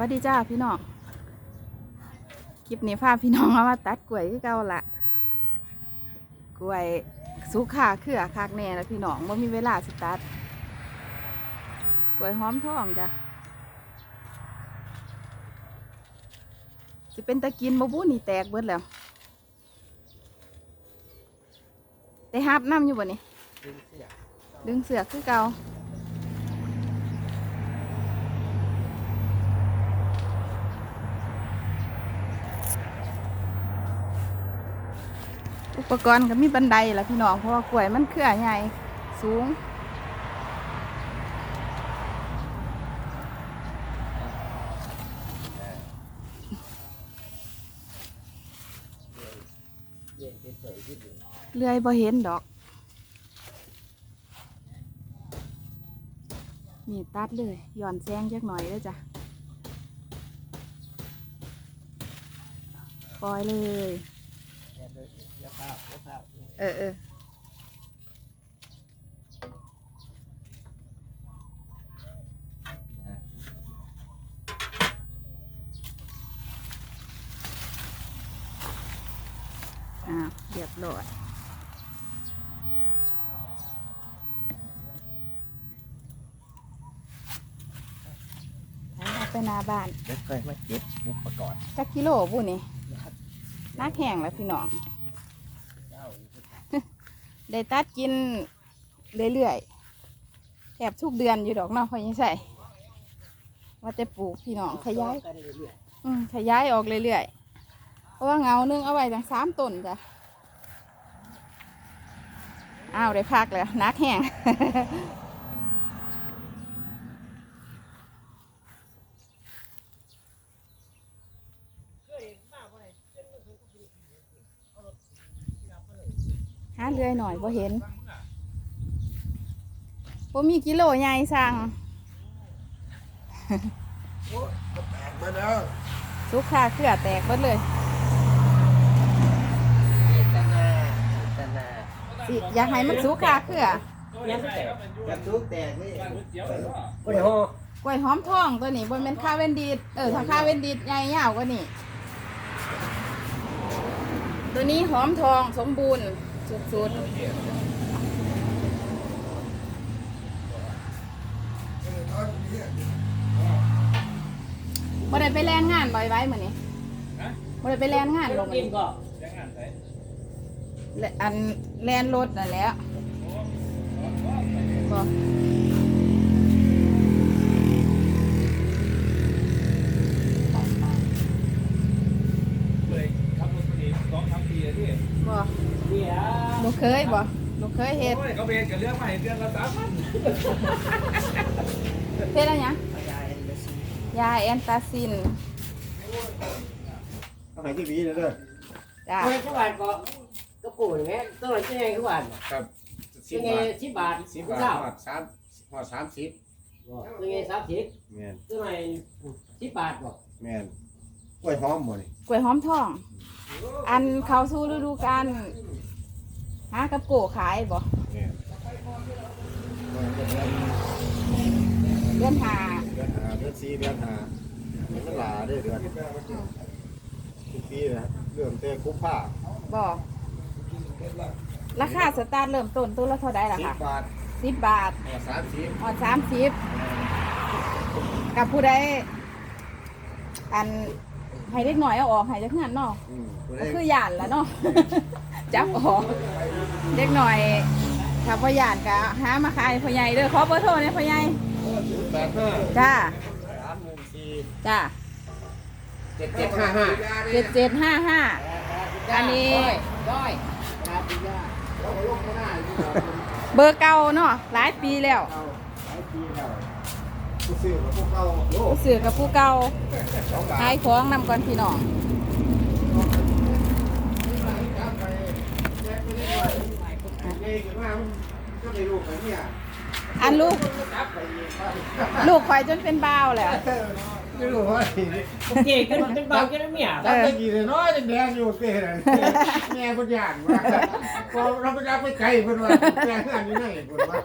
วัสดีจ้าพี่น้อง คลิปนี้พาพี่น้องเอามาตัดกล้วยคือเก่าละกล้วยสุขาเครือคักแน่แล้วพี่น้องว่ามีเวลาสิตัด กล้วยหอมทองจ้ะจะเป็นตะกินบ่บุนี่แตกเบิดแล้วได้ฮับน้ำอยู่บ่นี่ดึงเสือกคือเก่า อุปกรณ์ก็มีบันไดแหละพี่น้องเพราะว่ากล้วยมันเครือใหญ่สูง เลื่อยบ่เห็นดอก นี่ตัดเลยหย่อนแซงจักหน่อยเลยจ้ะ ปล่อยเลย เออเอออ่าเรียบร้อยไปหน้าบ้านเด็กเคยมาเก็บอุปกรณ์จักกิโลบุนี่ นักแห้งแล้วพี่น้อง ได้ตัดกินเรื่อยๆแทบทุกเดือนอยู่ดอกเนาะพอยังใส่ว่าจะปลูกพี่น้องขยายอืมขยายออกเรื่อยๆเพราะว่าเงานึงเอาไว้ตั้งสามต้นจ้ะอ้าวได้พักแล้วนักแห้ง หาเรื่อยห น่อยพอเห็นผมมีกิโลใหญ่สั่งมาแล้วสุกขาเครือแตกหมดเลยเจตนาเจตนาสิอยากให้มันสุกขาเครือยังแตกกระทุกแตกนี่โอ้ยโหกล้วยหอมทองตัวนี้บนเป็นข้าวเวนดีดเออถ้าข้าวเวนดีดใหญ่ยาวกว่านี่ตัวนี้หอมทองสมบูรณ์ สุดๆบ่ได้ไปแรงงานบ่อยไว้เหมือนนี้บ่ได้ไปแรงงานลงนี้และอันแลนรถนั่นแหล้วบ่ เลยขับรถมาดีสองสามปีเลยที่ บ่ลูกเคยบ่ลูกเคยเฮ็ดโอ้ยเขาเรียนกับเรื่องใหม่เดือนละสามพันเฮ็ดอะไรหยังยาแอนตาซินเอาไปที่วีเลยเด้อจ้าเฮ้ยทุกวันก็ก็กูอย่างเงี้ยตัวละเจ๊ทุกวันครับสิยับงไงบาท สิบบาทสิบผู้บาทเจ้าหอดสามหอดสามสิบยังไงสามสิบแม่นตัวไหนสิบบาทบ่แม่นกล้วยหอมบ่นี่กล้วยหอมทอง อันเขาสู้ฤดูกาล หากับโกขายบ่แม่นเดือนหาเดือนหาเดือนสี่เดือนหาเดือนหลาเด้อเดือนทุกปีนะเรื่องแต่คุกผ้าบ่ราคาสตาร์ทเริ่มต้นตัวละเท่าใดล่ะสิบค่ะบาทสิบบาทหอดสามสิบออดสามสิบกับผู้ใดอัน ให้เล็กหน่อยเอาออกให้จักเงินเนาะอืมผู้ใดก็คือหยานแหล้วเนาะจับออกเล็กหน่อยถ้าพ่อหยานก็หามาขายพ่อใหญ่เด้อขอเบอร์โทรเนี่ยพ่อใหญ่แปดห้าจ้าสามหนึ่งสี่จ้าเจ็ดเจ็ดห้าห้าเจ็ดเจ็ดห้าห้าอันนี้ร้อยครับพี่ย่าเบอร์เก่าเนาะหลายปีแล้วผู้ ซื้อกับพวกเราโลผู้สื่อกับผู้เก่าสองบาทขายของนำก่อนพี่น้องนี่คือว่ามันก็ในรูปแบบนี้อะอันลูกลูกข่อยจนเป็นบ้าวแล้ว ไม่รู้ว่าเจ๊กันเป็นเบากันเมียตั้งแต่กี่เลยน้อยแดงอยู่เต้นแม่คนย่านว่าพอเราไปไปไกลเพิ่นว่าแม่งานอยู่ไหนเพิ่นว่า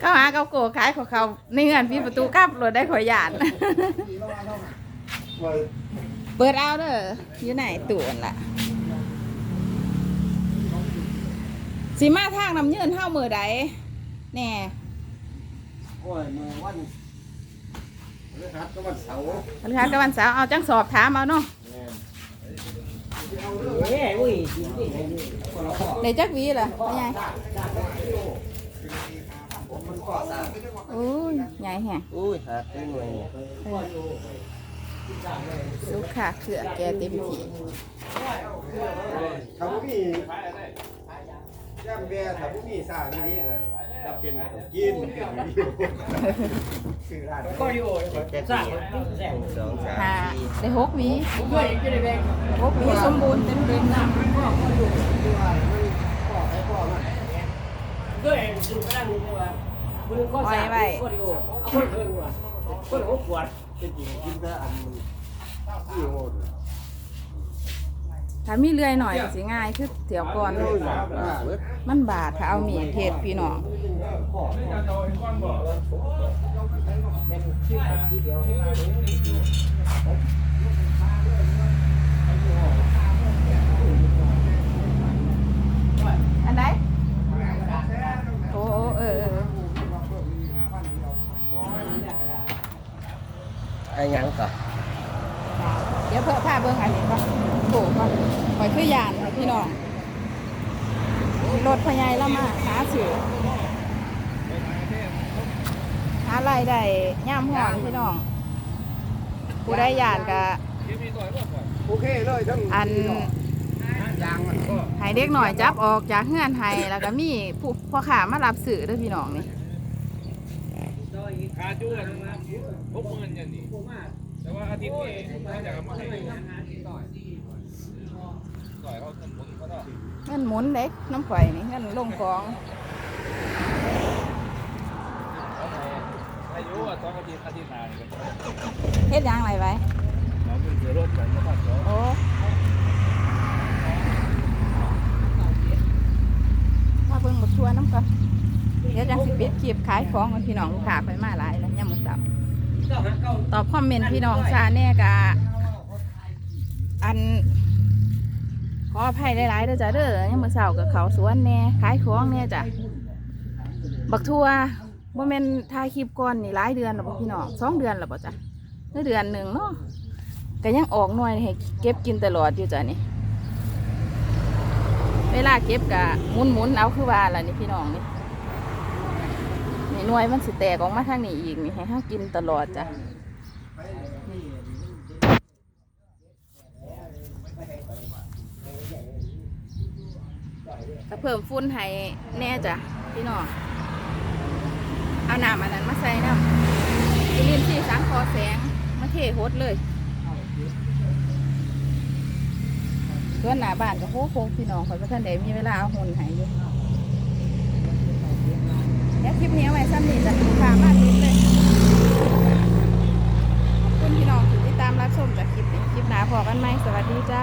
เขาหาเขาโกขายของเขาในเงื่อนพี่ประตูกลับรถได้ขอยยานว่าเปิดเอาเด้ออยู่ไหนตู่นั่นล่ะสีมาทางน้ำยืนเท่ามือใดแน่โอ้ยมาวันพ ฤหัสก็วันเสาร์พฤหัสกับวันเสาร์เอาจังสอบถามเอาเนาะเฮ้ยอุ้ยกินนี่ไงนี่ในจักหวีเหรอพ่อใหญ่โอ้ยใหญ่แฮงอุ้ยหาตื้อหน่วยสุกค่ะเขือแกเต็มที่ถ้าบ่มี ย่ำแบ่ถ้าบ่มีสร้างนี่น่ะถ้าเป็นกินเป็นอยู่คือร้านก็อยู่สร้างแสงสองสามหาได้หกหวีด้วยอยู่ในแบงค์หกหวีสมบูรณ์เต็มเต็มๆนะด้วยดูกระด้างนี่ว่าคุณก็สร้างก็อยู่เอาคนเพิ่งว่าคนหกขวดเป็นจริงกินแต่อันมันที่โหด ถ้ามีเลื่อยหน่อยก็สิง่ายคือเถียวก่อน มันบาดถ้าเอามีดเทศพี่น้องอันไหนโอ้โอ้เออเออไอ้ยังก่อนเดี๋ยวเพิ่มผ้าเบิ่งอันนี้ก่อน โถก่อนปล่อยคือยานค่ะพี่น้องมีรถพญายแล้วมาหาสื่อหาไรายได้ย่ามหอนพี่น้องผู้ได้ยานกะโอเคเลยทั้งอันยางมันก็ให้เด็กหน่อยจับออกจากเฮือนให้แล้วก็มีผู้พ่อขามารับสื่อเด้วยพี่น้องนี่คาจูกันพบเงินอย่างนี้ แต่ว่าอาทิตย์นี้น่าจะมาให้ต่อยเขาสมบูรณ์เขาต้องเงินหมุนเด็กน้ำข่อยนี่เงินลงของอายุอะสองอาทิตย์อาทิตย์นานกันเฮ็ดหยังไรไว้เราเป็นเสือรถกันนะครับเนาะโอ้มาเบิ่งหมดทัวร์น้ำก่อนเดี๋ยวจังสิปิดคลิปขายของกันพี่น้องลูกค้าไปมาหลายแล้วยังหมดสับ ตอบคอมเมนต์พี่น้องซาแน่กะอันขออภัยหลายๆเด้อจ้ะเด้อยังมื้อเช้ากับเขาวสวนแหน่ขายของแหน่จ้ะบักทั่วบ่แม่นถ่ายคลิปก่อนนี่หลายเดือนแล้วบ่พี่น้องสองเดือนแล้วบ่จ้ะหรือเดือนหนึ่งเนาะก็ยังออกหน่วยให้เก็บกินตลอดอยู่จ้ะนี่เวลาเก็บกะหมุนหมุนๆเอาคือว่าล่ะนี่พี่น้องนี่นี่ หน่วยมันสิแตกออกมาทางนี้อีกนี่ให้ห้ากินตลอดจ้ะก็เพิ่มฟุ้นให้แน่จ้ะพี่น้องเอาน้ำอันนั้นมาใส่น้ำจุลินทรีย์สังคอแสงมาเทโฮดเลยส่วนหน้าบ้านก็โค้โคพี่น้องคอยพระท่านใดมีเวลาเอาหุ่นใหายอยู่ เดี๋ยวคลิปนี้ไว้สั้นดีจ้ะค่มากนิดเลยขอบคุณพี่น้องที่ติดตามรับชมจากคลิปนี้คลิปหน้าพอกันไหมสวัสดีจ้า